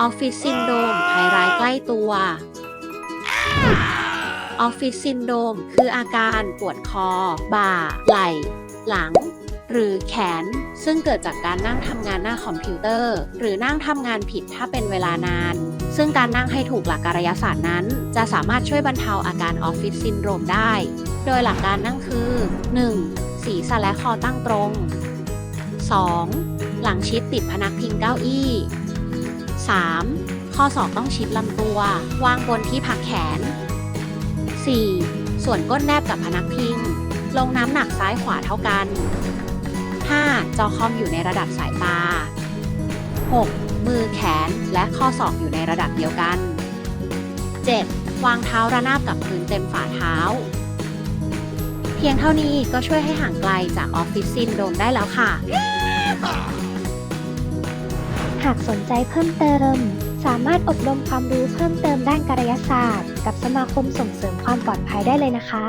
ออฟฟิศซินโดมภัยร้ายใกล้ตัวออฟฟิศซินโดมคืออาการปวดคอ บ่า ไหล่ หลัง หรือแขน ซึ่งเกิดจากการนั่งทำงานหน้าคอมพิวเตอร์ หรือนั่งทำงานผิดถ้าเป็นเวลานาน ซึ่งการนั่งให้ถูกหลักกายศาสตร์นั้น จะสามารถช่วยบรรเทาอาการออฟฟิศซินโดรมได้ โดยหลักการนั่งคือ 1. ศีรษะและคอตั้งตรง 2. หลังชิดติดพนักพิงเก้าอี้ 3. ข้อศอกต้องชิดลำตัว วางบนที่พักแขน 4. ส่วนก้นแนบกับพนักพิง ลงน้ำหนักซ้ายขวาเท่ากัน 5. จอคอมอยู่ในระดับสายตา 6. มือแขนและข้อศอกอยู่ในระดับเดียวกัน 7. วางเท้าระนาบกับพื้นเต็มฝ่าเท้า เพียงเท่านี้ก็ช่วยให้ห่างไกลจากออฟฟิศซินโดรมได้แล้วค่ะ หากสนใจเพิ่มเติม สามารถอบรมความรู้เพิ่มเติมด้านกายศาสตร์ กับสมาคมส่งเสริมความปลอดภัยได้เลยนะคะ